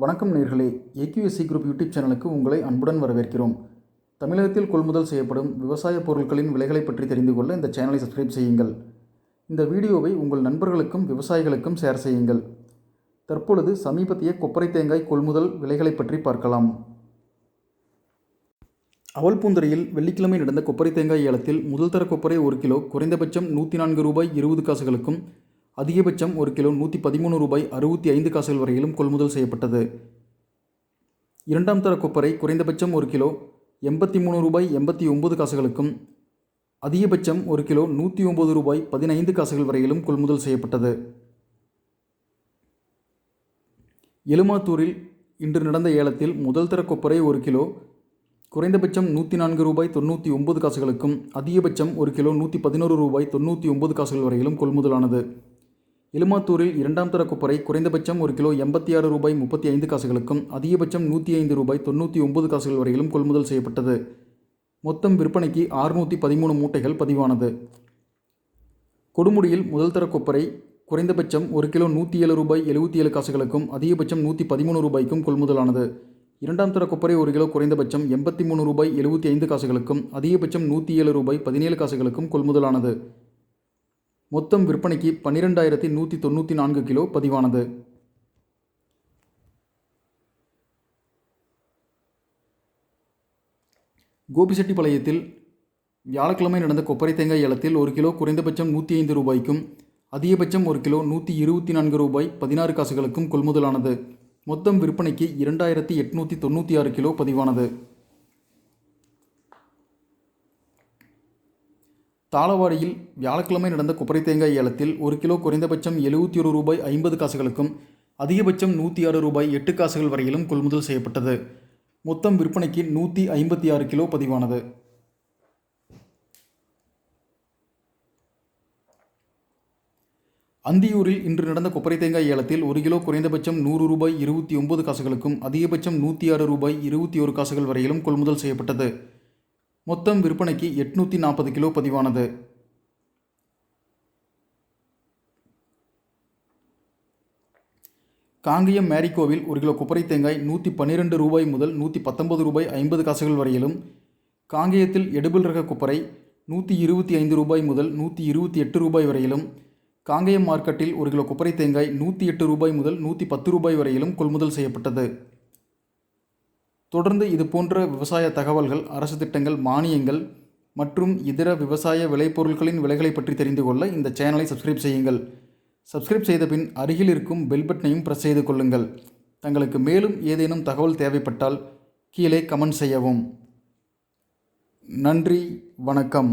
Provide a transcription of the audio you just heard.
வணக்கம் நேர்களே. AQSC group YouTube சேனலுக்கு உங்களை அன்புடன் வரவேற்கிறோம். தமிழகத்தில் கொள்முதல் செய்யப்படும் விவசாய பொருட்களின் விலைகளை பற்றி தெரிந்து கொள்ள இந்த சேனலை சப்ஸ்கிரைப் செய்யுங்கள். இந்த வீடியோவை உங்கள் நண்பர்களுக்கும் விவசாயிகளுக்கும் ஷேர் செய்யுங்கள். தற்பொழுது சமீபத்திய கொப்பரை தேங்காய் கொள்முதல் விலைகளை பற்றி பார்க்கலாம். அவல்பூந்தரையில் வெள்ளிக்கிழமை நடந்த கொப்பரை தேங்காய் ஏலத்தில் முதல் தர கொப்பரை ஒரு கிலோ குறைந்தபட்சம் நூற்றி நான்கு ரூபாய் இருபது காசுகளுக்கும் அதிகபட்சம் ஒரு கிலோ நூற்றி பதிமூணு ரூபாய் அறுபத்தி ஐந்து காசுகள் வரையிலும் கொள்முதல் செய்யப்பட்டது. இரண்டாம் தர கொப்பரை குறைந்தபட்சம் ஒரு கிலோ எண்பத்தி மூணு ரூபாய் எண்பத்தி ஒம்பது காசுகளுக்கும் அதிகபட்சம் ஒரு கிலோ நூற்றி ஒம்பது ரூபாய் பதினைந்து காசுகள் வரையிலும் கொள்முதல் செய்யப்பட்டது. எலுமாத்தூரில் இன்று நடந்த ஏலத்தில் முதல் தர கொப்பரை ஒரு கிலோ குறைந்தபட்சம் நூற்றி நான்கு ரூபாய் தொண்ணூற்றி ஒம்பது காசுகளுக்கும் அதிகபட்சம் ஒரு கிலோ நூற்றி பதினோரு ரூபாய் தொண்ணூற்றி ஒம்பது காசுகள் வரையிலும் கொள்முதலானது. எலுமாத்தூரில் இரண்டாம் தர கொப்பரை குறைந்தபட்சம் ஒரு கிலோ எண்பத்தி ஆறு ரூபாய் முப்பத்தி ஐந்து காசுகளுக்கும் அதிகபட்சம் நூற்றி ஐந்து ரூபாய் தொண்ணூற்றி ஒன்பது காசுகள் வரையிலும் கொள்முதல் செய்யப்பட்டது. மொத்தம் விற்பனைக்கு ஆறுநூற்றி பதிமூணு மூட்டைகள் பதிவானது. கொடுமுடியில் முதல் தர கொப்பரை குறைந்தபட்சம் ஒரு கிலோ நூற்றி ஏழு ரூபாய் எழுபத்தி ஏழு காசுகளுக்கும் அதிகபட்சம் நூற்றி பதிமூணு ரூபாய்க்கும் கொள்முதலானது. இரண்டாம் தர கொப்பரை ஒரு கிலோ குறைந்தபட்சம் எண்பத்தி மூணு ரூபாய் எழுபத்தி ஐந்து காசுகளுக்கும் அதிகபட்சம் நூற்றி ஏழு ரூபாய் பதினேழு காசுகளுக்கும் கொள்முதலானது. மொத்தம் விற்பனைக்கு பன்னிரெண்டாயிரத்தி நூற்றி தொண்ணூற்றி நான்கு கிலோ பதிவானது. கோபிச்செட்டிப்பாளையத்தில் வியாழக்கிழமை நடந்த கொப்பரை தேங்காய் ஏலத்தில் ஒரு கிலோ குறைந்தபட்சம் நூற்றி ஐந்து ரூபாய்க்கும் அதிகபட்சம் ஒரு கிலோ நூற்றி இருபத்தி நான்கு ரூபாய் பதினாறு காசுகளுக்கும் கொள்முதலானது. மொத்தம் விற்பனைக்கு இரண்டாயிரத்தி எட்நூற்றி தொண்ணூற்றி ஆறு கிலோ பதிவானது. தாளவாடியில் வியாழக்கிழமை நடந்த கொப்பரை தேங்காய் ஏலத்தில் ஒரு கிலோ குறைந்தபட்சம் எழுபத்தி ஒரு ரூபாய் ஐம்பது காசுகளுக்கும் அதிகபட்சம் நூற்றி ஆறு ரூபாய் எட்டு காசுகள் வரையிலும் கொள்முதல் செய்யப்பட்டது. மொத்தம் விற்பனைக்கு நூற்றி ஐம்பத்தி ஆறு கிலோ பதிவானது. அந்தியூரில் இன்று நடந்த கொப்பரை தேங்காய் ஏலத்தில் ஒரு கிலோ குறைந்தபட்சம் நூறு ரூபாய் இருபத்தி ஒன்பது காசுகளுக்கும் அதிகபட்சம் நூற்றி ஆறு ரூபாய் இருபத்தி ஒரு காசுகள் வரையிலும் கொள்முதல் செய்யப்பட்டது. மொத்தம் விற்பனைக்கு எட்நூற்றி நாற்பது கிலோ பதிவானது. காங்கேயம் மேரிகோவில் ஒரு கிலோ கொப்பரை தேங்காய் நூற்றி பன்னிரெண்டு ரூபாய் முதல் நூற்றி பத்தொன்பது ரூபாய் ஐம்பது காசுகள் வரையிலும். காங்கேயத்தில் எடுபில் ரக கொப்பரை நூற்றி இருபத்தி ஐந்து ரூபாய் முதல் நூற்றி இருபத்தி எட்டு ரூபாய் வரையிலும். காங்கேயம் மார்க்கெட்டில் ஒரு கிலோ கொப்பரை தேங்காய் நூற்றி எட்டு ரூபாய் முதல் நூற்றி பத்து ரூபாய் வரையிலும் கொள்முதல் செய்யப்பட்டது. தொடர்ந்து இது போன்ற விவசாய தகவல்கள் அரசு திட்டங்கள் மானியங்கள் மற்றும் இதர விவசாய விளைபொருட்களின் விலைகளை பற்றி தெரிந்து கொள்ள இந்த சேனலை சப்ஸ்கிரைப் செய்யுங்கள். சப்ஸ்கிரைப் செய்த பின் அருகில் இருக்கும் பெல் பட்டனையும் ப்ரெஸ் செய்து கொள்ளுங்கள். தங்களுக்கு மேலும் ஏதேனும் தகவல் தேவைப்பட்டால் கீழே கமெண்ட் செய்யவும். நன்றி வணக்கம்.